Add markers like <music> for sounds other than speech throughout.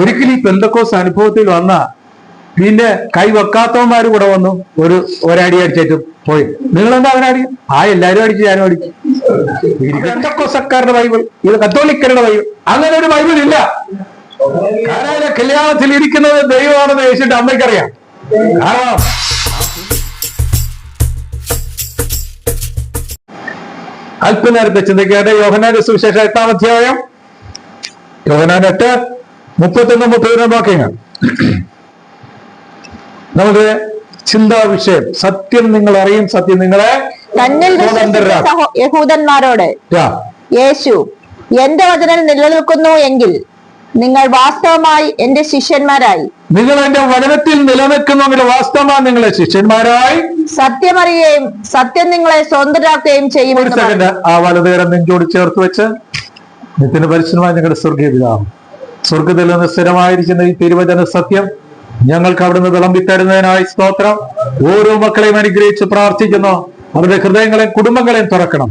ഒരിക്കലും ഈ പെന്തക്കോസ് അനുഭവത്തിൽ വന്ന പിന്നെ കൈ വെക്കാത്തവന്മാര് കൂടെ വന്നു ഒരു ഒരടി അടിച്ചിട്ട് പോയി. നിങ്ങൾ എന്താ അവനടി ആ എല്ലാരും അടിച്ച് ഞാനും അടിച്ചു. പെന്തക്കോസക്കാരുടെ ബൈബിൾ ഇത് കത്തോലിക്കരുടെ ബൈബിൾ. അങ്ങനെ ഒരു ബൈബിൾ ഇല്ല. കല്യാണത്തിൽ ഇരിക്കുന്നത്? ദൈവമാണെന്ന് ചോദിച്ചിട്ട് അമ്മയ്ക്കറിയാം. അല്പനേരത്തെ ചിന്തിക്കേണ്ട യോഹനാന്റെ സുവിശേഷം എട്ടാം അധ്യായം. യോഹനാൻ എട്ട് മുപ്പത്തൊന്ന് മുപ്പത്തിരണ്ട് വാക്യങ്ങൾ. നമുക്ക് ചിന്താ വിഷയം. സത്യം നിങ്ങൾ അറിയും സത്യം നിങ്ങളെ തന്നിൽ യഹൂദന്മാരോട് യേശു എന്റെ വചനം നിലനിൽക്കുന്നു എങ്കിൽ നിങ്ങൾ വാസ്തവമായി എന്റെ ശിഷ്യന്മാരായി. നിങ്ങൾ എന്റെ വചനത്തിൽ നിലനിൽക്കുന്നവർ വാസ്തവമായി നിങ്ങളെ ശിഷ്യന്മാരായി. സത്യമറിയുകയും സത്യം നിങ്ങളെ സ്വന്തരാക്കുകയും ചെയ്യും. ആ വലതുകരം നെഞ്ചോട് ചേർത്ത് വെച്ച് നിത്യന് പരിശ്രമമായി ഞങ്ങളുടെ സ്വർഗീയ പിതാവ്. സ്വർഗത്തിൽ നിന്ന് സ്ഥിരമായിരിക്കുന്ന ഈ തിരുവചന സത്യം ഞങ്ങൾക്ക് അവിടുന്ന് വിളമ്പിത്തരുന്നതിനായി സ്തോത്രം. ഓരോ മക്കളെയും അനുഗ്രഹിച്ച് പ്രാർത്ഥിക്കുന്നു. അവരുടെ ഹൃദയങ്ങളെയും കുടുംബങ്ങളെയും തുറക്കണം.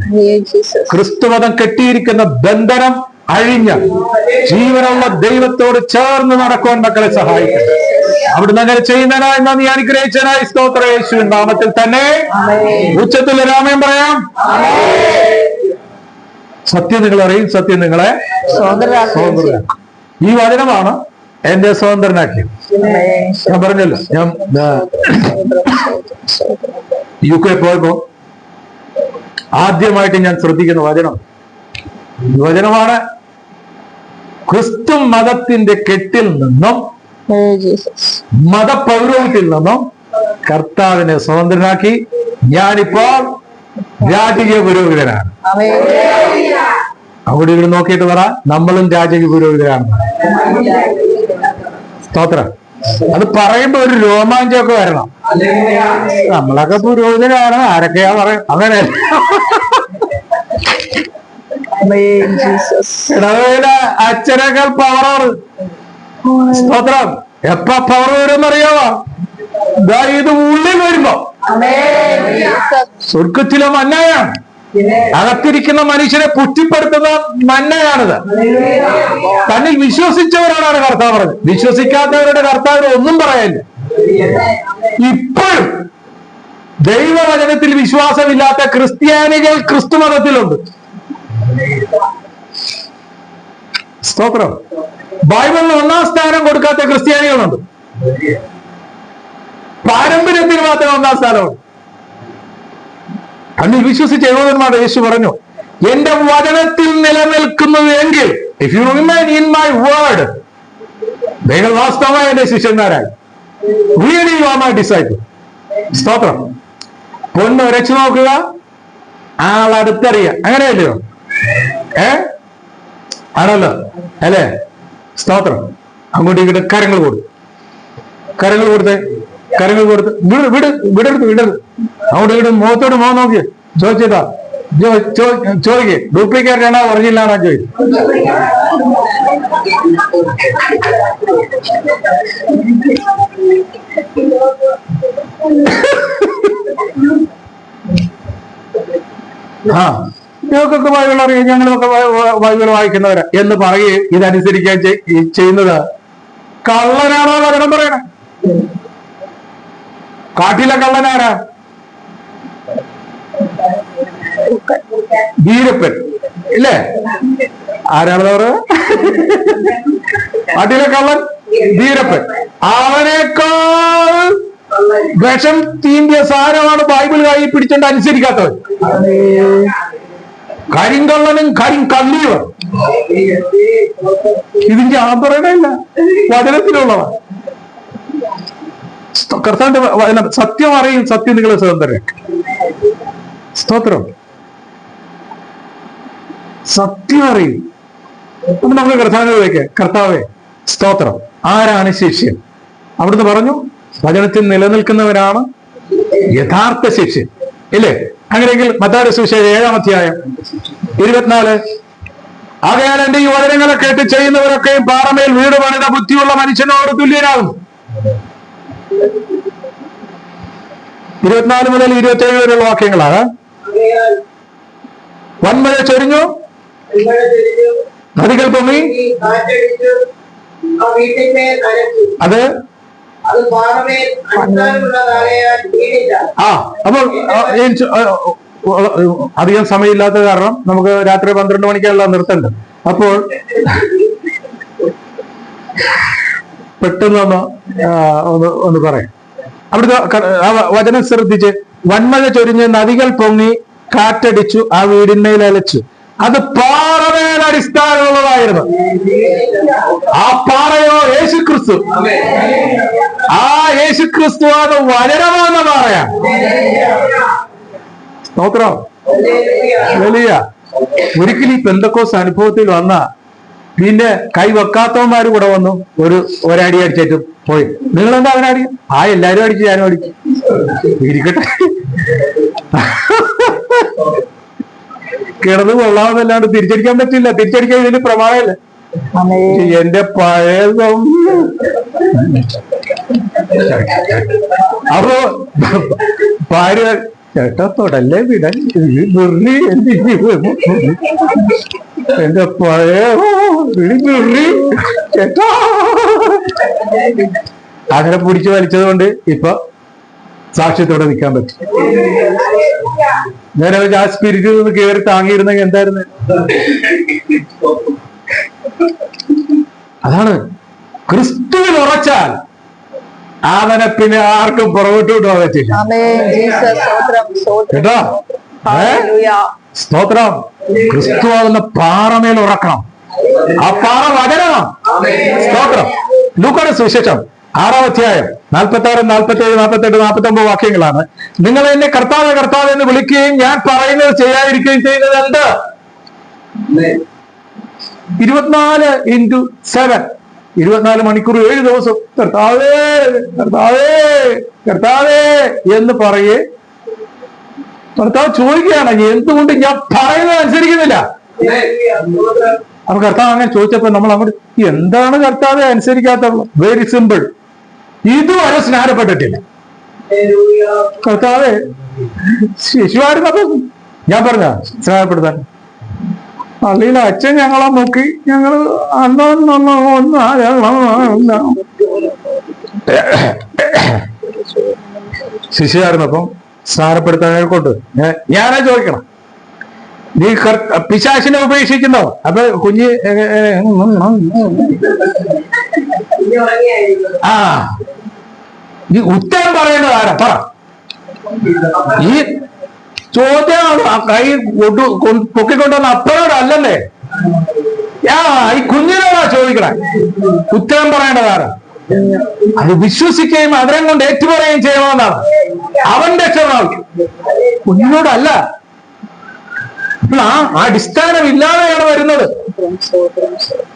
ക്രിസ്തുമതം കെട്ടിയിരിക്കുന്ന ബന്ധനം അഴിഞ്ഞ് ജീവനുള്ള ദൈവത്തോട് ചേർന്ന് നടക്കുവാൻ മക്കളെ സഹായിക്കണം അവിടുന്ന് അങ്ങനെ ചെയ്യുന്നതിനായി നന്ദി അനുഗ്രഹിച്ചതിനായി സ്തോത്ര. യേശു നാമത്തിൽ തന്നെ ഉച്ചത്തിൽ രാമയം പറയാം. സത്യം നിങ്ങൾ അറിയും. സത്യം നിങ്ങളെ. സ്വതന്ത്രരാക്കും ഈ വചനമാണ് എന്റെ സ്വതന്ത്രനാക്കിയത്. ഞാൻ പറഞ്ഞല്ലോ ഞാൻ യു കെ പോയപ്പോ ആദ്യമായിട്ട് ഞാൻ ശ്രദ്ധിക്കുന്ന വചനം. വചനമാണ് ക്രിസ്തു മതത്തിന്റെ കെട്ടിൽ നിന്നും മതപൗരവത്തിൽ നിന്നും കർത്താവിനെ സ്വതന്ത്രനാക്കി ഞാനിപ്പോൾ രാജകീയ പുരോഹിതനാണ്. അവിടെ ഇവിടെ നോക്കിയിട്ട് പറ നമ്മളും രാജകീയ പുരോഹിതരാണ്. സ്തോത്രം. അത് പറയുമ്പോ ഒരു രോമാഞ്ചമൊക്കെ വരണം. നമ്മളൊക്കെ പുരോഹിതരാണ് ആരൊക്കെയാ പറയാ അങ്ങനെ. ഇടവേല അച്ഛനേക്കാൾ പവറാണ് സ്തോത്രം. എപ്പ പവർ വരും ദാ ഇത് ഉള്ളിൽ വരുമ്പോ. സ്വർഗത്തിലെ മന്നയാണ് അകത്തിരിക്കുന്ന മനുഷ്യനെ പുഷ്ടിപ്പെടുത്തുന്ന മന്നയാണിത്. തന്നിൽ വിശ്വസിച്ചവരോടാണ് കർത്താവ് പറഞ്ഞത് വിശ്വസിക്കാത്തവരുടെ കർത്താവിന് ഒന്നും പറയാനില്ല ഇപ്പോഴും ദൈവവചനത്തിൽ വിശ്വാസമില്ലാത്ത ക്രിസ്ത്യാനികൾ ക്രിസ്തു മതത്തിലുണ്ട്. സ്തോത്രം. ബൈബിളിന് ഒന്നാം സ്ഥാനം കൊടുക്കാത്ത ക്രിസ്ത്യാനികളുണ്ട്. പാരമ്പര്യത്തിന് മാത്രം ഒന്നാം സ്ഥാനമുണ്ട്. അന്നിൽ വിശ്വസിച്ച യഹൂദന്മാരുടെ യേശു പറഞ്ഞു എന്റെ വചനത്തിൽ നിലനിൽക്കുന്നു എങ്കിൽ if you remain in my word നിങ്ങൾ വാസ്തവമായ എന്റെ ശിഷ്യന്മാരായി. Really you are my disciple സ്തോത്രം. പൊന്ന് ഉരച്ചു നോക്കുക ആളടുത്തറിയുക അങ്ങനെയല്ലയോ? ഏ? ആണല്ലോ. അല്ലേ? സ്തോത്രം. അങ്ങോട്ട് ഇങ്ങോട്ട് കരങ്ങൾ കൊടുത്തു കരങ്ങൾ കൊടുത്തേ കരങ്ങൾ കൊടുത്ത് വിട് വിട് വിടരുത് വിടരുത്. അവിടെ വിടും മുഖത്തോട് മുഖം നോക്കി ചോദിച്ചതാ? ചോദിക്കേ. ഡ്യൂപ്ലിക്കേറ്റ് ആണോ ഒറിജിനൽ ആണോ ചോദിച്ചു ആ ഞങ്ങൾക്കൊക്കെ ബൈബിൾ അറിയാം. ഞങ്ങളൊക്കെ വായുകൾ വായിക്കുന്നവരാ. എന്ന് പറയുകയും ഇതനുസരിക്കാൻ ചെയ്യുന്നത് കള്ളനാണോ വചനം പറയണേ. കാട്ടിലെ കള്ളനാരാ? വീരപ്പൻ. ഇല്ലേ? ആരാണെന്ന് പറയുക കാട്ടിലെ കള്ളൻ വീരപ്പൻ. അവനേക്കാൾ വിഷം തീണ്ടിയ സാരമാണ് ബൈബിൾ കൈ പിടിച്ചോണ്ട് അനുസരിക്കാത്തവൻ. കരിങ്കള്ളനും കരിങ്കള്ളിയുമാണ് ഇതിന്റെ പറയണില്ല വചനത്തിലുള്ളതാണ് വചനം സത്യം അറിയും സത്യം നിങ്ങളെ സ്വതന്ത്രം സ്തോത്രം. സത്യം അറിയും. അപ്പൊ നമുക്ക് കർത്താവിനെ വയ്ക്കാം കർത്താവെ സ്തോത്രം. ആരാണ് ശിഷ്യൻ? അവിടുന്ന് പറഞ്ഞു വചനത്തിൽ നിലനിൽക്കുന്നവരാണ് യഥാർത്ഥ ശിഷ്യൻ. ഇല്ലേ? അങ്ങനെയെങ്കിൽ മത്താരുടെ സുവിശേഷം ഏഴാം അധ്യായം ഇരുപത്തിനാല്. ആകയാൽ എന്റെ ഈ വചനങ്ങളെ കേട്ട് ചെയ്യുന്നവരൊക്കെയും പാറമേൽ വീട് പണിത ബുദ്ധിയുള്ള മനുഷ്യനോട് തുല്യനാകും. ഇരുപത്തിനാല് മുതൽ ഇരുപത്തി ഏഴ് വരെയുള്ള വാക്യങ്ങളാണ്. വൻമഴ ചൊരിഞ്ഞു. നദികൾ പൊങ്ങി. അത്? ആ അപ്പോൾ അധികം സമയമില്ലാത്ത കാരണം നമുക്ക് രാത്രി പന്ത്രണ്ട് മണിക്കുള്ള നിർത്തണ്ട് അപ്പോൾ പെട്ടെന്നൊന്ന് ഒന്ന് ഒന്ന് പറയാം. അവിടുത്തെ വചനം ശ്രദ്ധിച്ച് വന്മഴ ചൊരിഞ്ഞ് നദികൾ പൊങ്ങി കാറ്റടിച്ചു ആ വീടിന്മേൽ അലച്ചു. അത് പാറമേൽ അടിസ്ഥാനമുള്ളതായിരുന്നു. ആ പാറയോ യേശു ക്രിസ്തു ആ യേശു ക്രിസ്തു അത് വരണമെന്ന പാറയാണ് സ്തോത്രം വലിയ ഒരിക്കലും ഈ പെന്തക്കോസ് അനുഭവത്തിൽ വന്ന പിന്നെ കൈ വെക്കാത്തവന്മാര് കൂടെ വന്നു ഒരു ഒരടി അടിച്ചിട്ട് പോയി. നിങ്ങൾ എന്താ അവനടി ആ എല്ലാരും അടിച്ചു ഞാനും അടിച്ചു. ഇരിക്കട്ടെ. കിടന്ന് കൊള്ളാമെന്നല്ലാണ്ട് തിരിച്ചടിക്കാൻ പറ്റില്ല. തിരിച്ചടിക്കാൻ ഇതിന് പ്രമാണമല്ല. എന്റെ പഴയതും അപ്പോ ഭാര്യ ചേട്ടാ തൊടല്ലേ വിടാൻ വെറുതെ. എന്റെ പഴയ അങ്ങനെ പിടിച്ചു വലിച്ചത് കൊണ്ട് ഇപ്പൊ സാക്ഷ്യത്തോടെ നിൽക്കാൻ പറ്റും. നേരെ ആ സ്പിരിറ്റിൽ നിന്ന് കയറി താങ്ങിയിരുന്നെങ്കിൽ എന്തായിരുന്നു? അതാണ്. ക്രിസ്തുവിൽ ഉറച്ചാൽ അവനെ പിന്നെ ആർക്കും പുറകോട്ട് കൊണ്ടുപോകാൻ പറ്റില്ല. കേട്ടോ? സ്തോത്രം. ക്രിസ്തു ആകുന്ന പാറമേൽ ഉറക്കണം. ആ പാറ വകരണം. സ്തോത്രം. ലൂക്കോടെ സുവിശേഷം ആറാം അധ്യായം നാൽപ്പത്തി ആറ് നാൽപ്പത്തി ഏഴ് നാൽപ്പത്തി എട്ട് നാൽപ്പത്തി ഒമ്പത് വാക്യങ്ങളാണ്. നിങ്ങൾ എന്നെ കർത്താവ് കർത്താവ് എന്ന് വിളിക്കുകയും ഞാൻ പറയുന്നത് ചെയ്യാതിരിക്കുകയും ചെയ്യുന്നത് എന്ത്? ഇരുപത്തിനാല് ഇന്റു സെവൻ ഇരുപത്തിനാല് മണിക്കൂർ ഏഴ് ദിവസം. കർത്താവേ കർത്താവേ കർത്താവേ എന്ന് പറയേ കർത്താവ് ചോദിക്കുകയാണ് എന്തുകൊണ്ട് ഞാൻ പറയുന്നത് അനുസരിക്കുന്നില്ല? അപ്പൊ കർത്താവ് അങ്ങനെ ചോദിച്ചപ്പോ നമ്മൾ അങ്ങോട്ട് എന്താണ് കർത്താവെ അനുസരിക്കാത്ത വെരി സിമ്പിൾ ഇതുവരെ സ്നാനപ്പെട്ടിട്ടില്ല. കർത്താവെ ശിശുവായിരുന്നപ്പോ ഞാൻ പറഞ്ഞ സ്നാനപ്പെടുത്താൻ. പള്ളിയിൽ അച്ഛൻ ഞങ്ങളെ നോക്കി ഞങ്ങൾ ശിശുവായിരുന്നപ്പം സ്നാനപ്പെടുത്താൻ കൊണ്ട് ഞാനാ ചോദിക്കണം. നീ പിശാചിനെ ഉപേക്ഷിക്കുന്നോ? അപ്പൊ കുഞ്ഞ്. ആ. ഈ ഉത്തരം പറയേണ്ടത് ആരാ? പറ. ഈ ചോദ്യമാണ് കൈ കൊണ്ടു പൊക്കിക്കൊണ്ടുവന്ന അപ്പനോട് അല്ലല്ലേ? ആ ഈ കുഞ്ഞിനോടാ ചോദിക്കണേ. ഉത്തരം പറയേണ്ടത് ആരാ? അത് വിശ്വസിക്കുകയും അവരെ കൊണ്ട് ഏറ്റുപറയുകയും ചെയ്യണമെന്നാണ്. അവന്റെ രക്ഷമാവും കുഞ്ഞിനോടല്ല ആ ആ അടിസ്ഥാനം ഇല്ലാതെയാണ് വരുന്നത്.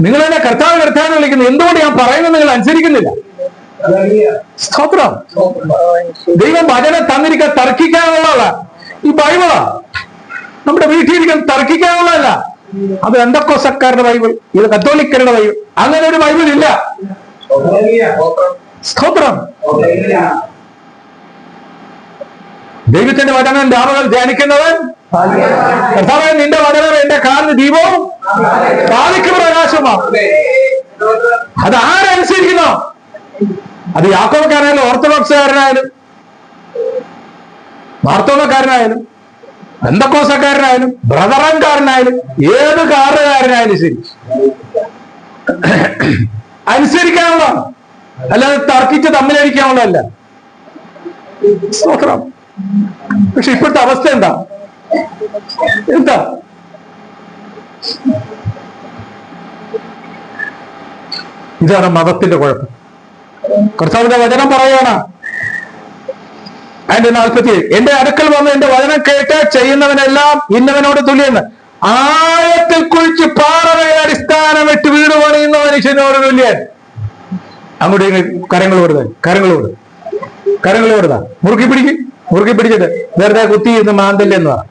നിങ്ങൾ എന്നെ കർത്താവ് കർത്താവ് വിളിക്കുന്നത് എന്തുകൊണ്ട് ഞാൻ പറയുന്നത് നിങ്ങൾ അനുസരിക്കുന്നില്ല? സ്തോത്രം. ദൈവം ഭജന തന്നിരിക്കാൻ തർക്കിക്കാനുള്ളതല്ല ഈ ബൈബിളാ. നമ്മുടെ വീട്ടിലിരിക്കാൻ തർക്കിക്കാനുള്ളതല്ല അത് എന്തൊക്കെ എന്തൊക്കോസക്കാരുടെ ബൈബിൾ? ഇത് കത്തോലിക്കരുടെ ബൈബിൾ. അങ്ങനെ ഒരു ബൈബിൾ ഇല്ല സ്തോത്രം. ദൈവത്തിന്റെ വചനം രാമകൾ ധ്യാനിക്കുന്നവൻ കർത്താവേ നിന്റെ വചനം എന്റെ കാലിന് ദീപവും കാലിക്ക് പ്രകാശമാണ് അത് ആരനുസരിക്കുന്നോ? അത് യാക്കോബക്കാരനായാലും ഓർത്തഡോക്സുകാരനായാലും മാർത്തോമക്കാരനായാലും ബന്ധക്കോസക്കാരനായാലും ബ്രദറൻകാരനായാലും ഏത് കാറുകാരനായാലും ശരി. അനുസരിക്കാനുള്ളതാണ് അല്ലാതെ തർക്കിച്ച് തമ്മിലടിക്കാനുള്ളതല്ല. സ്തോത്രം പക്ഷെ ഇപ്പോഴത്തെ അവസ്ഥ എന്താ? എന്താ? ഇതാണ് മതത്തിന്റെ കുഴപ്പം. കർത്താവിന്റെ വചനം പറയുകയാണ്. അതിന്റെ നാൽപ്പത്തി എന്റെ അടുക്കൽ വന്ന് എന്റെ വചനം കേട്ട് ചെയ്യുന്നവനെല്ലാം ഇന്നവനോട് തുല്യെന്ന് ആഴത്തിൽ കുഴിച്ച് പാറവയുടെ അടിസ്ഥാനം ഇട്ട് വീട് പണിയുന്ന മനുഷ്യനോട് തുല്യൻ. അങ്ങോട്ട് കരങ്ങൾ കൊടുത്താൽ കരങ്ങൾ കൊടു കരങ്ങൾ കൊടുത്താ. മുറുക്കി പിടിക്ക്. മുറുക്കി പിടിച്ചിട്ട് വെറുതെ കുത്തി ഇന്ന് മാന്തല്ലെന്ന് പറ.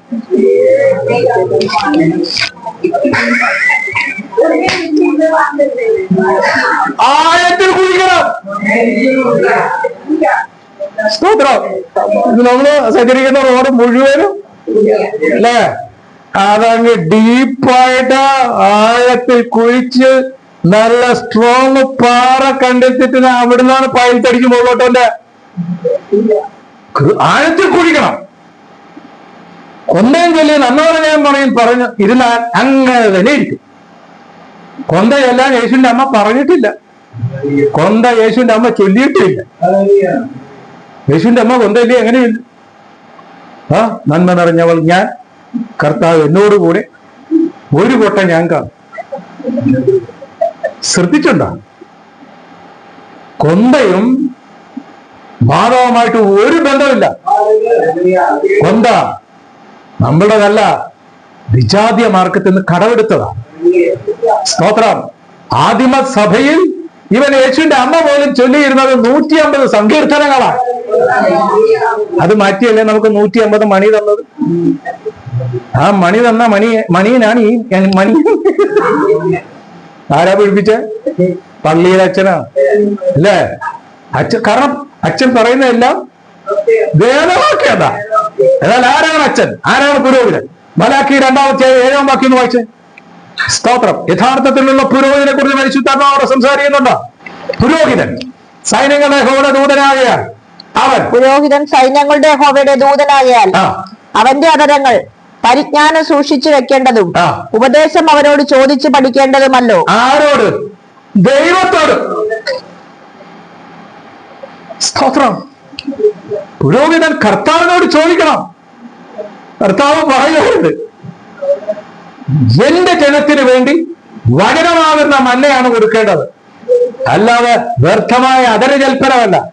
ആഴത്തിൽ കുഴിക്കണം സ്തോത്രം. നമ്മൾ സഞ്ചരിക്കുന്ന റോഡ് മുഴുവനും അല്ലേ അതങ്ങ് ഡീപ്പായിട്ട് ആഴത്തിൽ കുഴിച്ച് നല്ല സ്ട്രോങ് പാറ കണ്ടെത്തിട്ട് അവിടുന്നാണ് പായൽ തടിക്ക് മുകളിലോട്ടോന്റെ ആഴത്തിൽ കുഴിക്കണം. കൊന്തയും ചൊല്ലി നന്നോടെ ഞാൻ പറയും പറഞ്ഞു ഇരുന്നാൽ അങ്ങനെ തന്നെ ഇരിക്കും. കൊന്തയെല്ലാം യേശുവിന്റെ അമ്മ പറഞ്ഞിട്ടില്ല. കൊന്ത യേശുവിന്റെ അമ്മ ചൊല്ലിയിട്ടില്ല. യേശുവിന്റെ അമ്മ കൊന്തയില്ലേ? എങ്ങനെയില്ല ആ നന്മ നിറഞ്ഞവൾ ഞാൻ കർത്താവ് എന്നോടുകൂടെ ഒരു കൊട്ട ഞാൻ കാണും. ശ്രദ്ധിച്ചുണ്ടോ? കൊന്തയും മാധവമായിട്ട് ഒരു ബന്ധമില്ല കൊന്ത നമ്മളുടെതല്ല വിജാതീയ മാർഗത്തിൽ നിന്ന് കടമെടുത്തതാ. സ്തോത്രം. ആദിമ സഭയിൽ ഇവൻ യേശുവിന്റെ അമ്മ പോലും ചൊല്ലിയിരുന്നത് നൂറ്റി അമ്പത് സങ്കീർത്തനങ്ങളാണ് അത് മാറ്റിയല്ലേ നമുക്ക് നൂറ്റി അമ്പത് മണി തന്നത്? ആ മണി തന്ന മണി മണിയനാണ് ഈ മണി. ആരാ പിടിപ്പിച്ച? പള്ളിയിലെ അച്ഛനാ? അല്ലേ? അച്ഛൻ കാരണം അച്ഛൻ പറയുന്നതെല്ലാം വേദവാക്യത. എന്നാൽ ആരാണ് അച്ഛൻ? ആരാണ് പുരോഹിതൻ? മലാക്കി രണ്ടാമത്തെ ഏഴാം വാക്യം എന്ന് വായിച്ചേ? സ്തോത്രം. യഥാർത്ഥത്തിലുള്ള പുരോഹിതനെ കുറിച്ച് പരിശുദ്ധാത്മാവോടെ സംസാരിക്കുന്നുണ്ട്? പുരോഹിതൻ. സൈന്യങ്ങളുടെ ഹോടെ ദൂതനാകയാൽ അവൻ. പുരോഹിതൻ സൈന്യങ്ങളുടെ ഹോവയുടെ ദൂതനാകയാൽ അവന്റെ അതരങ്ങൾ പരിജ്ഞാനം സൂക്ഷിച്ചു വെക്കേണ്ടതും ഉപദേശം അവരോട് ചോദിച്ചു പഠിക്കേണ്ടതുമല്ലോ. ആരോട്? ദൈവത്തോട്. സ്തോത്രം. പുരോഹിതൻ കർത്താവിനോട് ചോദിക്കണം. കർത്താവ് പറയുന്നുണ്ട് എന്റെ ജനത്തിന് വേണ്ടി വചനമാകുന്ന മല്ലയാണ് കൊടുക്കേണ്ടത്. അല്ലാതെ വ്യർത്ഥമായ അതരജൽപ്പനമല്ല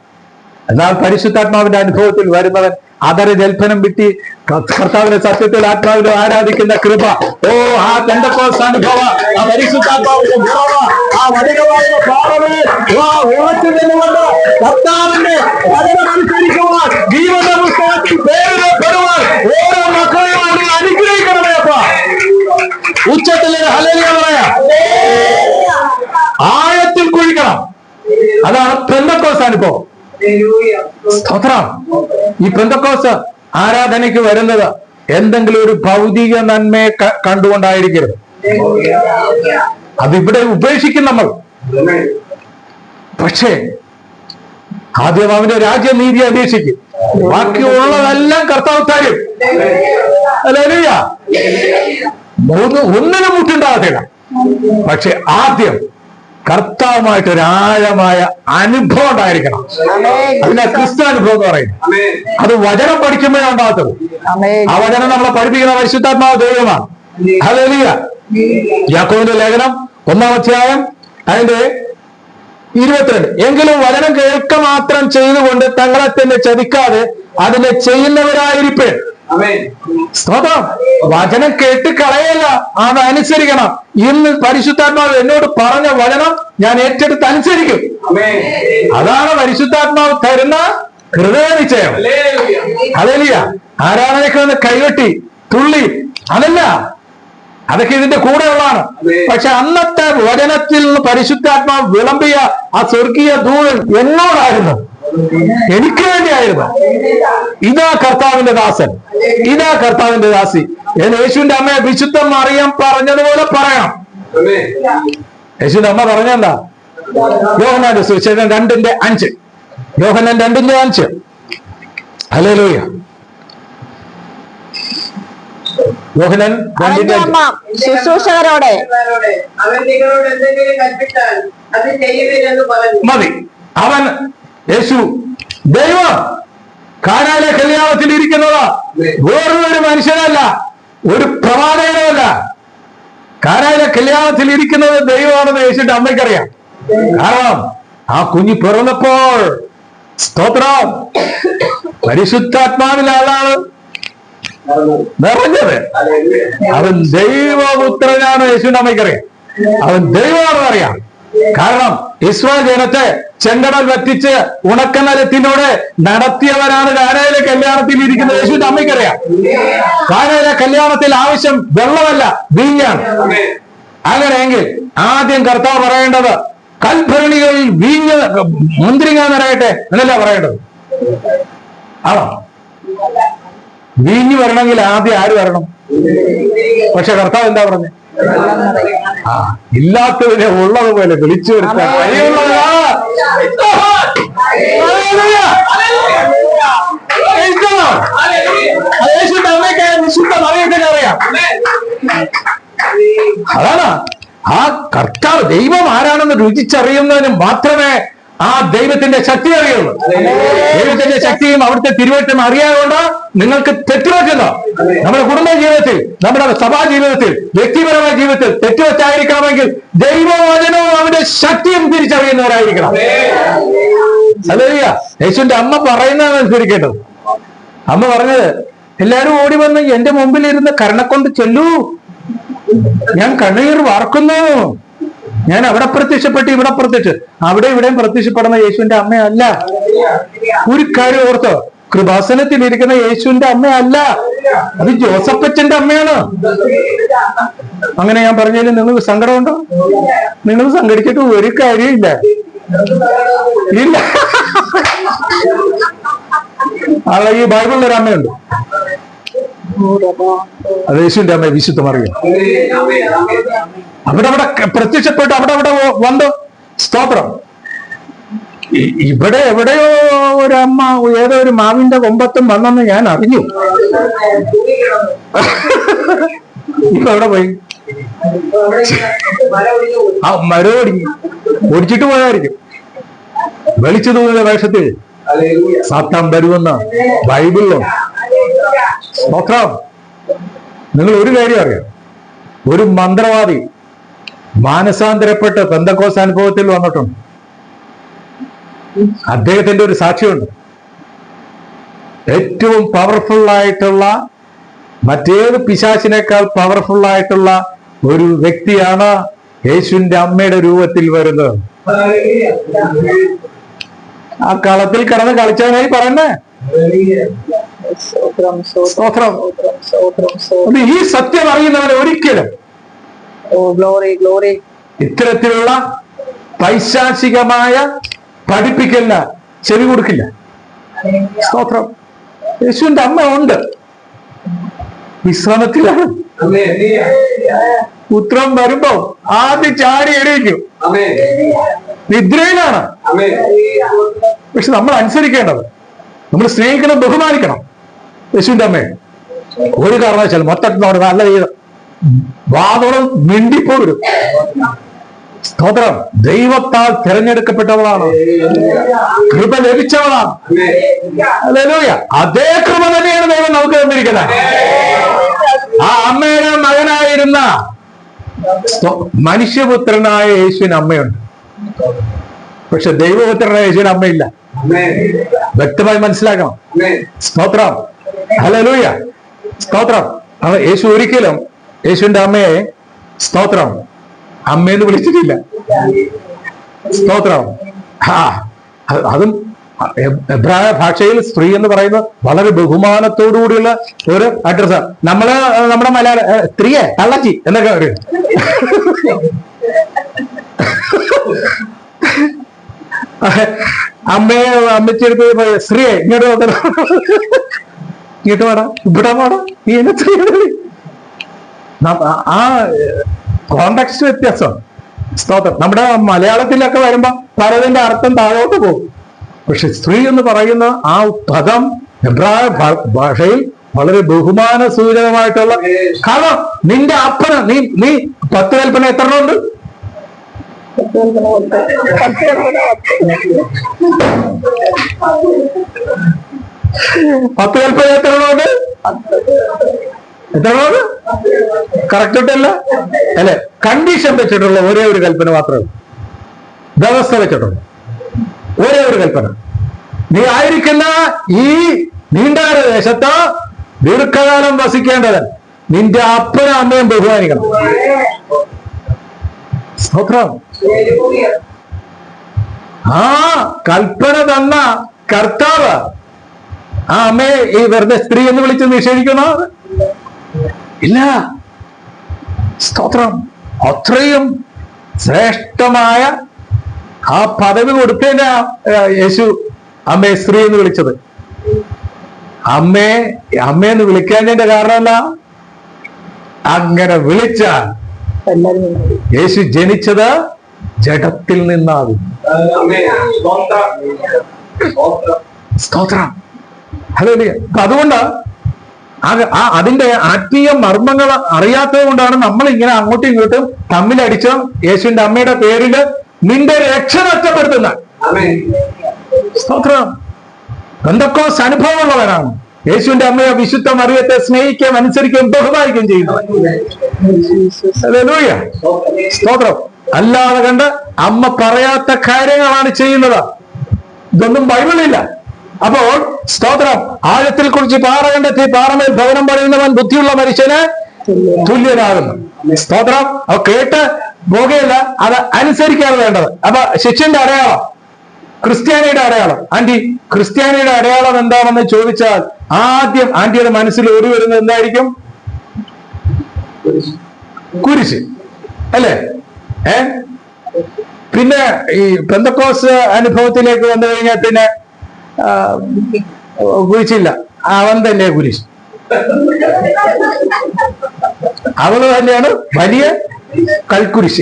എന്നാൽ പരിശുദ്ധാത്മാവിന്റെ അനുഭവത്തിൽ വരുന്നവൻ അതര ജൽപ്പനം വിട്ടി ക- കർത്താവിന്റെ സത്യത്തിൽ ആത്മാവിലും ആരാധിക്കുന്ന കൃപ. ഓ ആ പെന്തക്കോസ് അനുഭവ ആ പരിശുദ്ധാത്മാവിന്റെ നിറവ, ആ വചനമാകുന്ന പാറമേ ആ ഉറച്ചു നിന്നുകൊണ്ട് കർത്താവിന്റെ വചനമനുസരിക്കുവാൻ ജീവന്റെ പുസ്തകത്തിൽ പേരിടപ്പെടുവാൻ ഓരോ മക്കളെയും ഉച്ചത്തിൽ ഹലേലിയ പറയാം. ആഴത്തിൽ കുഴിക്കണം. അതാണ് പെന്തക്കോസ് അനുഭവം. സ്തോത്രം. ഈ പെന്തക്കോസ് ആരാധനയ്ക്ക് വരുന്നത് എന്തെങ്കിലും ഒരു ഭൗതിക നന്മയെ കണ്ടുകൊണ്ടായിരിക്കരുത്. അതിവിടെ ഉപേക്ഷിക്കും നമ്മൾ. പക്ഷേ ആദ്യം അവന്റെ രാജ്യനീതി അന്വേഷിക്കും. ബാക്കിയുള്ളതെല്ലാം കർത്താവ് തരും. അല്ല ഒന്നിനും മുട്ടുണ്ടാകത്തില്ല. പക്ഷെ ആദ്യം കർത്താവുമായിട്ട് ഒരു ആഴമായ അനുഭവം ഉണ്ടായിരിക്കണം. അതിനെ ക്രിസ്തു അനുഭവം എന്ന് പറയും. അത് വചനം പഠിക്കുമ്പോഴേ ഉണ്ടാകത്തുള്ളൂ. ആമേൻ ആ വചനം നമ്മളെ പഠിപ്പിക്കുന്ന പരിശുദ്ധാത്മാവ് ദൈവമാണ്. ഹല്ലേലൂയ യാക്കോവിന്റെ ലേഖനം ഒന്നാം അധ്യായം അതിന്റെ ഇരുപത്തിരണ്ട്. എങ്കിലും വചനം കേൾക്ക മാത്രം ചെയ്തുകൊണ്ട് തങ്ങളെ തന്നെ ചതിക്കാതെ അതിനെ ചെയ്യുന്നവരായിരിപ്പേ സ്തോത്രം. വചനം കേട്ട് കളയല്ല. അത് അനുസരിക്കണം. ഇന്ന് പരിശുദ്ധാത്മാവ് എന്നോട് പറഞ്ഞ വചനം ഞാൻ ഏറ്റെടുത്ത് അനുസരിക്കും. അതാണ് പരിശുദ്ധാത്മാവ് തരുന്ന ഹൃദയ നിശ്ചയം അതല്ല ആരാധനയ്ക്ക് വന്ന് കൈവെട്ടി തുള്ളി അതല്ല. അതൊക്കെ ഇതിന്റെ കൂടെയുള്ളതാണ്. പക്ഷെ അന്നത്തെ വചനത്തിൽ നിന്ന് പരിശുദ്ധാത്മാവ് വിളമ്പിയ ആ സ്വർഗീയ ധൂൾ എന്നോടായിരുന്നു. എനിക്ക് വേണ്ടിയായിരുന്നു. ഇതാ കർത്താവിന്റെ ദാസൻ. ഇതാ കർത്താവിന്റെ ദാസി. ഞാൻ യേശുവിന്റെ അമ്മയെ വിശുദ്ധം അറിയാൻ പറഞ്ഞതുപോലെ പറയാം. യേശുവിന്റെ അമ്മ പറഞ്ഞെന്താ യോഹനാന്റെ സുവിശേഷം രണ്ടിന്റെ അഞ്ച്. യോഹനൻ രണ്ടിന്റെ അഞ്ച്. ഹല്ലേലൂയ. യോഹനൻ രണ്ടിന്റെ അമ്മ ശുശ്രൂഷകരോടെ. അവൻ നിങ്ങളോട് എന്തെങ്കിലും കൽപ്പിച്ചാൽ അത് ചെയ്യുവില്ലെന്ന് പറഞ്ഞു. മതി. അവൻ യേശു ദൈവം കാനാലെ കല്യാണത്തിൽ ഇരിക്കുന്നതാ. വേറൊരു മനുഷ്യനല്ല ഒരു പ്രവാചകനല്ല കാനാലെ കല്യാണത്തിൽ ഇരിക്കുന്നത് ദൈവമാണെന്ന് യേശുവിന്റെ അമ്മയ്ക്കറിയാം. കാരണം ആ കുഞ്ഞി പിറന്നപ്പോൾ സ്തോത്രം പരിശുദ്ധാത്മാവിലാണ് നിറഞ്ഞത്. അവൻ ദൈവപുത്രനാണ് യേശുവിന്റെ അമ്മയ്ക്കറിയാം. അവൻ ദൈവമാണെന്ന് അറിയാം. കാരണം ഇസ്രായേൽ ജനത്തെ ചെങ്കടൽ വറ്റിച്ച് ഉണക്കനലത്തിനോട് നടത്തിയവരാണ് കാനയിലെ കല്യാണത്തിൽ ഇരിക്കുന്ന യേശു അമ്മയ്ക്കറിയാം. കാനയിലെ കല്യാണത്തിൽ ആവശ്യം വെള്ളമല്ല വീഞ്ഞാണ്. അങ്ങനെയെങ്കിൽ ആദ്യം കർത്താവ് പറയേണ്ടത് കൽഭരണികളിൽ വീഞ്ഞ് മുന്തിരിങ്ങ നിറയട്ടെ എന്നല്ല പറയേണ്ടത്? ആണോ? വീഞ്ഞ് വരണമെങ്കിൽ ആദ്യം ആര് വരണം? പക്ഷെ കർത്താവ് എന്താ പറഞ്ഞത് ആ ഇല്ലാത്തതിനെ ഉള്ളതുപോലെ വിളിച്ചു വരുത്താൻ അതാണ്. ആ കർത്താവ് ദൈവം ആരാണെന്ന് രുചിച്ചറിയുന്നതിന് മാത്രമേ ആ ദൈവത്തിന്റെ ശക്തി അറിയുള്ളൂ ദൈവത്തിന്റെ ശക്തിയും അവിടുത്തെ തിരുവേറ്റം അറിയാതുകൊണ്ട് നിങ്ങൾക്ക് തെറ്റുവെക്കുന്ന നമ്മുടെ കുടുംബ ജീവിതത്തിൽ നമ്മുടെ സഭാ ജീവിതത്തിൽ വ്യക്തിപരമായ ജീവിതത്തിൽ തെറ്റുവെച്ചായിരിക്കണമെങ്കിൽ ദൈവവചനവും അവന്റെ ശക്തിയും തിരിച്ചറിയുന്നവരായിരിക്കണം. അതറിയ യേശുവിന്റെ അമ്മ പറയുന്നതാണ് അനുസരിക്കേണ്ടത്. അമ്മ പറഞ്ഞത് എല്ലാരും ഓടി വന്ന് എന്റെ മുമ്പിൽ ഇരുന്ന് കരണക്കൊണ്ട് ചെല്ലൂ. ഞാൻ കണ്ണീർ വാർക്കുന്നു. ഞാൻ അവിടെ പ്രത്യക്ഷപ്പെട്ട് ഇവിടെ പ്രത്യക്ഷ അവിടെ ഇവിടെയും പ്രത്യക്ഷപ്പെടുന്ന യേശുവിന്റെ അമ്മയല്ല. ഒരു കാര്യം ഓർത്തോ കൃപാസനത്തിൽ ഇരിക്കുന്ന യേശുവിന്റെ അമ്മയല്ല. അത് ജോസഫച്ചന്റെ അമ്മയാണ്. അങ്ങനെ ഞാൻ പറഞ്ഞതിൽ നിങ്ങൾക്ക് സങ്കടമുണ്ടോ? നിങ്ങൾ സംഘടിച്ചിട്ട് ഒരു കാര്യമില്ല. ഇല്ല. ആളെ ഈ ബൈബിളിൽ ഒരു അമ്മയുണ്ട്. അത് യേശുവിന്റെ അമ്മ വിശുദ്ധം അറിയാം. അവിടെ അവിടെ പ്രത്യക്ഷപ്പെട്ട് അവിടെ അവിടെ വന്ന്. സ്തോത്രം. ഇവിടെ എവിടെയോ ഒരമ്മ ഏതോ ഒരു മാവിന്റെ കൊമ്പത്തും വന്നെന്ന് ഞാൻ അറിഞ്ഞു. ഇപ്പൊ എവിടെ പോയി. ആ മരം ഒടിഞ്ഞു ഒടിച്ചിട്ട് പോയായിരിക്കും. വെളിച്ചു തോന്നിയ വേഷത്തിൽ. സാത്താൻ വരുമെന്ന് ബൈബിളിലും. സ്തോത്രം. നിങ്ങൾ ഒരു കാര്യം അറിയാം. ഒരു മന്ത്രവാദി മാനസാന്തരപ്പെട്ട് പെന്തക്കോസ് അനുഭവത്തിൽ വന്നിട്ടുണ്ട്. അദ്ദേഹത്തിന്റെ ഒരു സാക്ഷ്യമുണ്ട് ഏറ്റവും പവർഫുൾ ആയിട്ടുള്ള മറ്റേത് പിശാചിനേക്കാൾ പവർഫുൾ ആയിട്ടുള്ള ഒരു വ്യക്തിയാണ് യേശുവിന്റെ അമ്മയുടെ രൂപത്തിൽ വരുന്നത്. ആ കളത്തിൽ കിടന്ന് കളിച്ചവനായി പറയുന്നേ. ഈ സത്യം അറിയുന്നവനെ ഒരിക്കലും ഗ്ലോറി ഗ്ലോറി ഇത്തരത്തിലുള്ള പൈശാചികമായ പഠിപ്പിക്കല്ല ചെവി കൊടുക്കില്ല. സ്തോത്രം. യേശുവിന്റെ അമ്മ ഉണ്ട്. വിശ്രമത്തിലാണ് പുത്രം വരുമ്പോ ആദ്യം ചാടി എണീക്കും. നിദ്രയിലാണ്. പക്ഷെ നമ്മൾ അനുസരിക്കേണ്ടത്. നമ്മൾ സ്നേഹിക്കണം ബഹുമാനിക്കണം. യേശുവിന്റെ അമ്മയെ ഒരു കാരണവശാലും മൊത്തത്തിൽ നമ്മുടെ നല്ല ചെയ്ത് വാതോളം മിണ്ടിപ്പോരും. സ്തോത്രം. ദൈവത്താൽ തിരഞ്ഞെടുക്കപ്പെട്ടവളാണ്. കൃപ ലഭിച്ചവളാണ്. അതേ കൃപ തന്നെയാണ് ദൈവം നമുക്ക് തന്നിരിക്കുന്നത്. ആ അമ്മയുടെ മകനായിരുന്ന മനുഷ്യപുത്രനായ യേശുവിന് അമ്മയുണ്ട്. പക്ഷെ ദൈവപുത്രനായ യേശുവിന് അമ്മയില്ല. വ്യക്തമായി മനസ്സിലാക്കണം. സ്തോത്രം. ഹല്ലേലൂയ. സ്തോത്രം. അവ യേശു ഒരിക്കലും യേശുവിന്റെ അമ്മയെ സ്തോത്രം. അമ്മയെന്ന് വിളിച്ചിട്ടില്ല. സ്തോത്രം. ആ അത് എബ്രായ ഭാഷയിൽ സ്ത്രീ എന്ന് പറയുന്നത് വളരെ ബഹുമാനത്തോടുകൂടിയുള്ള ഒരു അഡ്രസ് നമ്മൾ നമ്മുടെ മലയാള സ്ത്രീയെ തള്ളച്ചി എന്നൊക്കെ പറയും. അമ്മയെ അമ്മച്ചെടുത്ത് സ്ത്രീയെ ഇങ്ങോട്ട് നോക്കണം ഇങ്ങോട്ട് വേടാ. ഇവിടെ വേണം നീ എന്നെ. ന- ആ കോണ്ടക്സ്റ്റ് വ്യത്യാസം. സ്തോത്രം. നമ്മുടെ മലയാളത്തിലൊക്കെ വരുമ്പോ പലതിന്റെ അർത്ഥം താഴോട്ട് പോകും. പക്ഷെ സ്ത്രീ എന്ന് പറയുന്ന ആ പദം എബ്രായ ഭാഷയിൽ വളരെ ബഹുമാന സൂചകമായിട്ടുള്ള കാരണം നിന്റെ അപ്പന നീ നീ പത്ത് കൽപ്പന എത്ര ഉണ്ട് പത്ത് കൽപ്പന എത്ര ഉണ്ട് എത്ര ഭാഗം കറക്റ്റ് ഇട്ടല്ല? അല്ലെ? കണ്ടീഷൻ വെച്ചിട്ടുള്ള ഒരേ ഒരു കൽപ്പന മാത്രമേ വ്യവസ്ഥ വെച്ചിട്ടുള്ളൂ. ഒരേ ഒരു കൽപ്പന. നീ ആയിരിക്കുന്ന ഈ നീണ്ടാര ദേശത്ത് ദീർഘകാലം വസിക്കേണ്ടത് നിന്റെ അപ്പനും അമ്മയും ബഹുമാനിക്കണം. സ്തോത്രം. ആ കൽപ്പന തന്ന കർത്താവ് ആ അമ്മയെ ഈ വെറുതെ സ്ത്രീ എന്ന് വിളിച്ച് നിഷേധിക്കണോ ഇല്ല. സ്തോത്രം. അത്രയും ശ്രേഷ്ഠമായ ആ പദവി കൊടുത്തേന യേശു അമ്മേ സ്ത്രീ എന്ന് വിളിച്ചത്. അമ്മേ അമ്മേ എന്ന് വിളിക്കാഞ്ഞതിന്റെ കാരണമല്ല അങ്ങനെ വിളിച്ച എല്ലാരും നിന്ന്. യേശു ജനിച്ചത് ജഡത്തിൽ നിന്നാകും സ്തോത്രം. അതുകൊണ്ട് അത് ആ അതിന്റെ ആത്മീയ മർമ്മങ്ങൾ അറിയാത്തത് കൊണ്ടാണ് നമ്മൾ ഇങ്ങനെ അങ്ങോട്ടും ഇങ്ങോട്ടും തമ്മിലടിച്ച യേശുവിന്റെ അമ്മയുടെ പേരിൽ നിന്റെ രക്ഷ നഷ്ടപ്പെടുത്തുന്ന സ്തോത്രം. എന്തൊക്കെ അനുഭവമുള്ളവരാണ്. യേശുവിന്റെ അമ്മയെ വിശുദ്ധ മറിയത്തെ സ്നേഹിക്കുകയും അനുസരിക്കുകയും ബഹുമാനിക്കുകയും ചെയ്യുന്നു. സ്തോത്രം. അല്ലാതെ കണ്ട് അമ്മ പറയാത്ത കാര്യങ്ങളാണ് ചെയ്യുന്നത്. ഇതൊന്നും ബൈബിളില്ല അപ്പോൾ സ്തോത്രം. ആഴത്തിൽ കുറിച്ച് പാറ കണ്ടെത്തി പാറമേൽ ഭവനം പണിയുന്നവൻ ബുദ്ധിയുള്ള മനുഷ്യന് തുല്യനാകുന്നു. സ്തോത്രം. അവ കേട്ട് പോകുകയില്ല അത് അനുസരിക്കാണ് വേണ്ടത്. അപ്പൊ ശിഷ്യന്റെ അടയാളം. ക്രിസ്ത്യാനിയുടെ അടയാളം. ആന്റി ക്രിസ്ത്യാനിയുടെ അടയാളം എന്താണെന്ന് ചോദിച്ചാൽ ആദ്യം ആന്റിയുടെ മനസ്സിൽ ഓടി വരുന്നത് എന്തായിരിക്കും? കുരിശ്. അല്ലേ? ഏ? പിന്നെ ഈ പെന്തക്കോസ് അനുഭവത്തിലേക്ക് വന്നു കഴിഞ്ഞാൽ പിന്നെ കുരിശില്ല. അവൻ തന്നെ കുരിശ്. അവൾ തന്നെയാണ് വലിയ കൽക്കുരിശ്.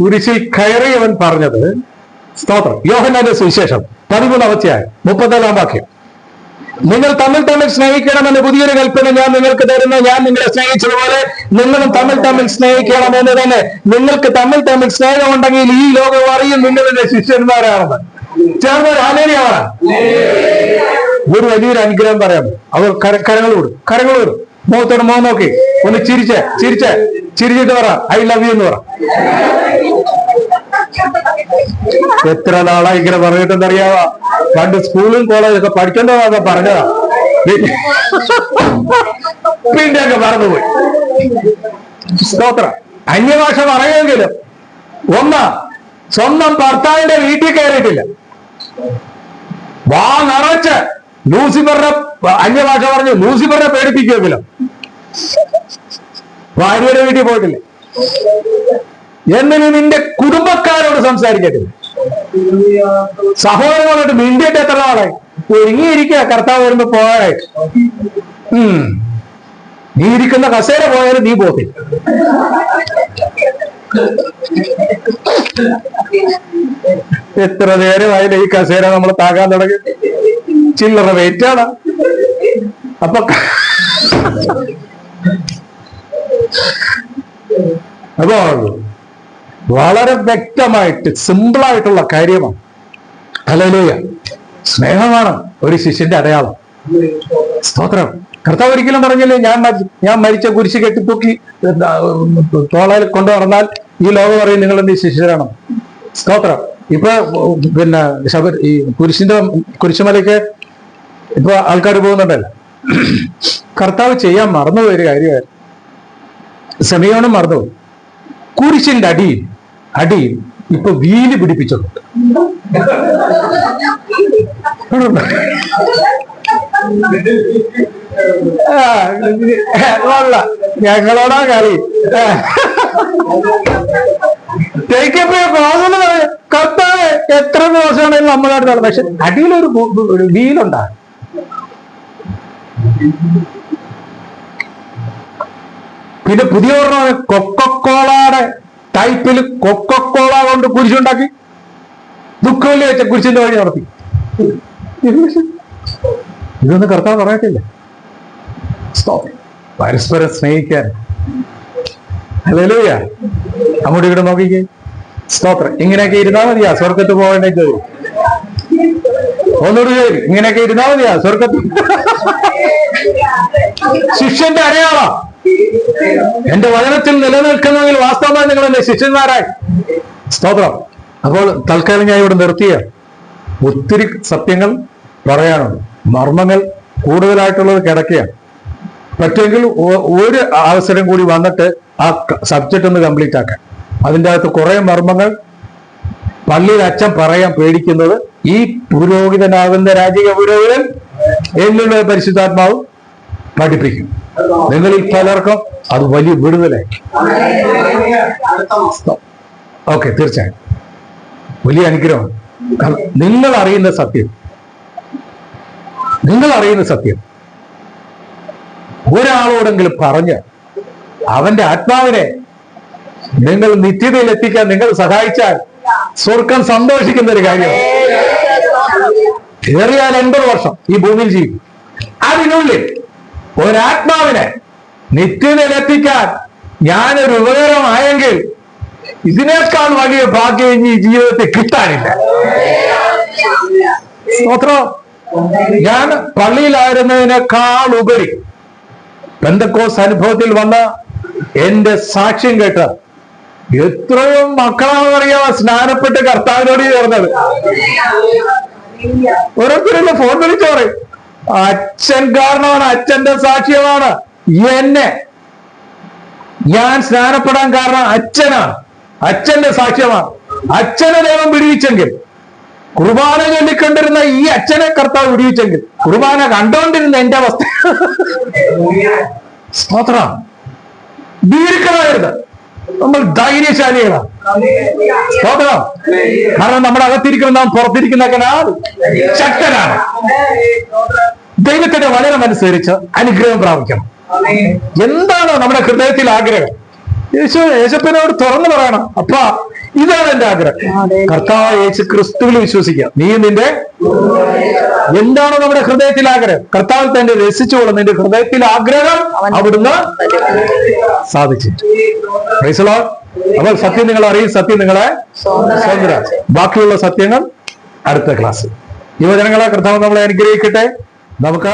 കുരിശിൽ കയറി അവൻ പറഞ്ഞത് സ്തോത്രം. യോഹനാന്റെ സുവിശേഷം പതിമൂന്നാം അധ്യായം മുപ്പത്തിനാലാം വാക്യം. നിങ്ങൾ തമ്മിൽ തമ്മിൽ സ്നേഹിക്കണമെന്ന് പുതിയൊരു കൽപ്പന ഞാൻ നിങ്ങൾക്ക് തരുന്നു. ഞാൻ നിങ്ങളെ സ്നേഹിച്ചതുപോലെ നിങ്ങളും തമ്മിൽ തമ്മിൽ സ്നേഹിക്കണമെന്ന് തന്നെ. നിങ്ങൾക്ക് തമ്മിൽ തമ്മിൽ സ്നേഹമുണ്ടെങ്കിൽ ഈ ലോകം അറിയും നിങ്ങളുടെ ശിഷ്യന്മാരാണെന്ന്. ചേർന്ന ആലേരിയാണ് ഒരു വലിയൊരു അനുഗ്രഹം പറയാം. അവർ കര- കരങ്ങൾ വിടും കരങ്ങൾ വിടും മുഖത്തോട് മുഖം നോക്കി. ഒന്ന് ചിരിച്ച് ചിരിച്ച്. ചിരിച്ചിട്ട് പറ. ഐ ലവ് യു എന്ന് പറ. എത്ര നാളായി ഇങ്ങനെ പറഞ്ഞിട്ടെന്നറിയാവാ? പണ്ട് സ്കൂളും കോളേജൊക്കെ പഠിക്കേണ്ടതൊക്കെ പറഞ്ഞതാ. പിന്നെ ഒക്കെ മറന്നുപോയി. സ്തോത്ര അന്യഭാഷ പറയുമെങ്കിലും ഒന്ന് സ്വന്തം ഭർത്താവിന്റെ വീട്ടിൽ കയറിയിട്ടില്ല. വാ നിറച്ച് ലൂസിഫറിനെ അന്യഭാഷ പറഞ്ഞു ലൂസിഫറിനെ പേടിപ്പിക്കുമെങ്കിലും. ഭാര്യയുടെ വീട്ടിൽ പോയിട്ടില്ല. എന്നിന് നിന്റെ കുടുംബക്കാരോട് സംസാരിക്കട്ടെ. സഹോദരങ്ങളോട് മിണ്ടിയിട്ട് എത്ര നാളായി? ഒരുങ്ങിയിരിക്കുക കർത്താവ് വരുമ്പോ പോകാനായിട്ട് ഉം. നീ ഇരിക്കുന്ന കസേര പോയാലും നീ പോകത്തില്ല. എത്ര നേരമായില്ല ഈ കസേര നമ്മൾ താകാൻ തുടങ്ങി? ചില്ലറ വെയിറ്റാണ്. അപ്പൊ അപ്പോ വളരെ വ്യക്തമായിട്ട് സിമ്പിൾ ആയിട്ടുള്ള കാര്യമാണ്. ഹല്ലേലൂയ സ്നേഹമാണ് ഒരു ശിഷ്യന്റെ അടയാളം. സ്തോത്രം. കർത്താവ് ഒരിക്കലും പറഞ്ഞില്ലേ ഞാൻ ഞാൻ മരിച്ച കുരിശ് കെട്ടിത്തൂക്കി തോളയിൽ കൊണ്ടു നടന്നാൽ ഈ ലോകം പറയും നിങ്ങൾ എന്ത് ശിഷ്യരാണ്. സ്തോത്രം. ഇപ്പൊ പിന്നെ ശബ ഈ കുരിശിന്റെ കുരിശുമലയ്ക്ക് ഇപ്പൊ ആൾക്കാർ പോകുന്നുണ്ടല്ലോ. കർത്താവ് ചെയ്യാൻ മറന്നുപോയൊരു കാര്യമായിരുന്നു. സമയോണം മറന്നുപോയി. കുരിശിന്റെ അടിയിൽ അടിയിൽ ഇപ്പൊ വീൽ പിടിപ്പിച്ചിട്ടുണ്ട്. ഞങ്ങളോടാ കളി. കർത്താവ് എത്ര ദിവസമാണെങ്കിലും നമ്മളോട് നടന്നു. പക്ഷെ അടിയിലൊരു വീലുണ്ടാ. പിന്നെ പുതിയ കൊക്കക്കോളയുടെ ടൈപ്പിൽ കൊക്കക്കോള കൊണ്ട് കുരിശുണ്ടാക്കി ദുഃഖമില്ല വെച്ച കുരിശിന്റെ വഴി നടത്തി. ഇതൊന്നും കർത്താവ് Stop. പരസ്പരം സ്നേഹിക്കാൻ. അല്ലല്ലോയ്യ അങ്ങോട്ട് ഇവിടെ നോക്കിക്കേ. സ്തോത്രം ഇങ്ങനെയൊക്കെ ഇരുന്നാ മതിയാ സ്വർഗത്ത് പോകേണ്ട ജോലി. ഒന്നുകൂടി ഇങ്ങനെയൊക്കെ ഇരുന്നാ മതിയാ സ്വർഗത്ത് <laughs> ശിഷ്യന്റെ അടയാളം. എന്റെ വചനത്തിൽ നിലനിൽക്കുന്നെങ്കിൽ വാസ്തവമായി നിങ്ങൾ എന്റെ ശിഷ്യന്മാരായി. സ്തോത്രം. അപ്പോൾ തൽക്കാലം ഞാൻ ഇവിടെ നിർത്തിയ ഒത്തിരി സത്യങ്ങൾ പറയാനുണ്ട് മർമ്മങ്ങൾ കൂടുതലായിട്ടുള്ളത് കിടക്കുകയാണ്. പറ്റുമെങ്കിൽ ഒരു അവസരം കൂടി വന്നിട്ട് ആ സബ്ജക്റ്റ് ഒന്ന് കംപ്ലീറ്റ് ആക്കാൻ അതിന്റെ അകത്ത് കുറെ മർമ്മങ്ങൾ പള്ളിയിൽ അച്ഛൻ പറയാൻ പേടിക്കുന്നത് ഈ പുരോഹിതനാകുന്ന രാജിക പുരോഹിതൻ എന്നുള്ള പരിശുദ്ധാത്മാവ് പഠിപ്പിക്കും. നിങ്ങളിൽ പലർക്കും അത് വലിയ വിടുതലായി. ഓക്കെ തീർച്ചയായും. വലിയ അനുഗ്രഹം കാരണം നിങ്ങൾ അറിയുന്ന സത്യം. നിങ്ങൾ അറിയുന്ന സത്യം. ഒരാളോടെങ്കിലും പറഞ്ഞ് അവന്റെ ആത്മാവിനെ നിങ്ങൾ നിത്യതയിൽ എത്തിക്കാൻ നിങ്ങൾ സഹായിച്ചാൽ സ്വർഗം സന്തോഷിക്കുന്ന ഒരു കാര്യമാണ്. ഏറിയാൽ എൺപത് വർഷം ഈ ഭൂമിയിൽ ജീവിക്കും. അതിനുള്ളിൽ ഒരാത്മാവിനെ നിത്യനിലെത്തിക്കാൻ ഞാനൊരു ഉപകരമായെങ്കിൽ ഇതിനേക്കാൾ വലിയ ഭാഗ്യം ഇനി ജീവിതത്തിൽ കിട്ടാനില്ല. സ്തോത്രം. ഞാൻ പള്ളിയിലായിരുന്നതിനേക്കാൾ ഉപരി ബന്ധക്കോസ് അനുഭവത്തിൽ വന്ന എന്റെ സാക്ഷ്യം കേട്ട് എത്രയോ അറിയാ സ്നാനപ്പെട്ട് കർത്താവിനോട് ചേർന്നത്. ഓരോരുത്തരും ഫോൺ വിളിച്ചു പറയും. അച്ഛൻ കാരണമാണ് അച്ഛന്റെ സാക്ഷ്യമാണ്. എന്നെ ഞാൻ സ്നാനപ്പെടാൻ കാരണം അച്ഛനാണ്. അച്ഛന്റെ സാക്ഷ്യമാണ്. അച്ഛനെ ദൈവം വിടുവിച്ചെങ്കിൽ കുർബാന ചൊല്ലിക്കൊണ്ടിരുന്ന ഈ അച്ഛനെ കർത്താവ് വിടുവിച്ചെങ്കിൽ കുർബാന കണ്ടുകൊണ്ടിരുന്ന എന്റെ അവസ്ഥ. സ്തോത്രം. ദീർഘമായിരുന്നു നമ്മൾ ധൈര്യശാലികളാണ് സ്തോത്രം. കാരണം നമ്മുടെ അകത്തിരിക്കുന്ന നാം പുറത്തിരിക്കുന്ന ശക്തനാണ്. ദൈവത്തിന്റെ വചനമനുസരിച്ച് അനുഗ്രഹം പ്രാപിക്കണം. എന്താണ് നമ്മുടെ ഹൃദയത്തിൽ ആഗ്രഹം? യേശു യേശപ്പനോട് തുറന്നു പറയണം. അപ്പ ഇതാണ് എന്റെ ആഗ്രഹം. കർത്താവ് യേശു ക്രിസ്തുവിൽ വിശ്വസിക്കുക. നീ നിന്റെ എന്താണ് നമ്മുടെ ഹൃദയത്തിൽ ആഗ്രഹം? കർത്താവ് തന്നെ രസിച്ചോളും നിന്റെ ഹൃദയത്തിൽ ആഗ്രഹം അവിടുന്ന് സാധിച്ചു. അപ്പോൾ സത്യം നിങ്ങൾ അറിയും സത്യം നിങ്ങളെ സ്വതന്ത്ര ബാക്കിയുള്ള സത്യങ്ങൾ അടുത്ത ക്ലാസ് യുവജനങ്ങളെ കർത്താവ് നമ്മളെ അനുഗ്രഹിക്കട്ടെ. നമുക്ക്